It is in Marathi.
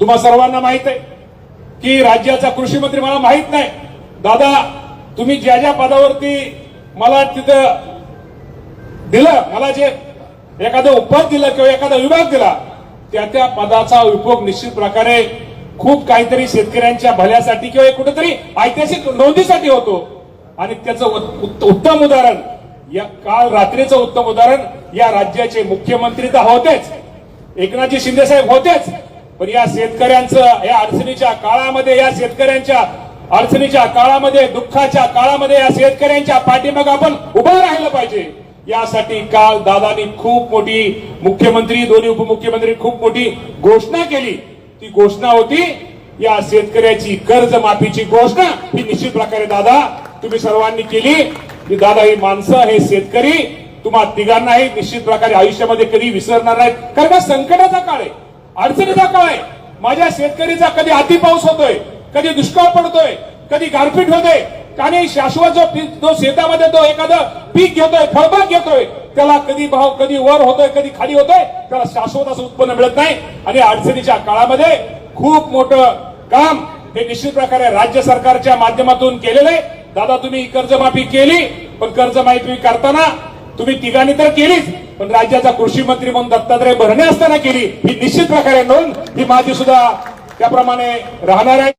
तुम्हा सर्वांना माहीत आहे की राज्याचा कृषी मंत्री मला माहीत नाही. दादा तुम्ही ज्या ज्या पदावरती मला तिथं दिलं मला जे एखादं उपद दिलं किंवा एखादा विभाग दिला त्या त्या पदाचा उपयोग निश्चित प्रकारे खूप काहीतरी शेतकऱ्यांच्या भल्यासाठी किंवा कुठेतरी ऐतिहासिक नोंदीसाठी होतो. आणि त्याचं उत- उत्तम उदाहरण या काल रात्रीचं उत्तम उदाहरण या राज्याचे मुख्यमंत्री तर होतेच. एकनाथजी शिंदे साहेब होतेच. पण या शेतकऱ्यांचं या अडचणीच्या काळामध्ये या शेतकऱ्यांच्या अडचणीच्या काळामध्ये दुःखाच्या काळामध्ये या शेतकऱ्यांच्या पाठीमाग आपण उभं राहिलं पाहिजे. यासाठी काल दादानी खूप मोठी मुख्यमंत्री दोन्ही उपमुख्यमंत्री खूप मोठी घोषणा केली. ती घोषणा होती या शेतकऱ्याची कर्ज माफीची घोषणा ही निश्चित प्रकारे दादा तुम्ही सर्वांनी केली. की दादा ही माणसं हे शेतकरी तुम्हा तिघांनाही निश्चित प्रकारे आयुष्यामध्ये कधी विसरणार नाहीत. कारण का संकटाचा काळ आहे? अडचणीचा काळ आहे माझ्या शेतकरीचा कधी अति पाऊस होतोय कधी दुष्काळ पडतोय कधी गारपीट होते आणि शाश्वत जो पीक जो शेतामध्ये तो एखादं पीक घेतोय फळबाग घेतोय त्याला कधी भाव कधी वर होतोय कधी खाली होतोय त्याला शाश्वत असं उत्पन्न मिळत नाही. आणि अडचणीच्या काळामध्ये खूप मोठं काम हे निश्चित प्रकारे राज्य सरकारच्या माध्यमातून केलेलं आहे. दादा तुम्ही कर्जमाफी केली पण कर्जमाफी करताना तुम्ही तिघांनी तर केलीच. पण राज्याचा कृषी मंत्री म्हणून दत्तात्रय भरणे असताना केली ही निश्चित प्रकारे नोंद ही माझी सुद्धा त्याप्रमाणे राहणार आहे.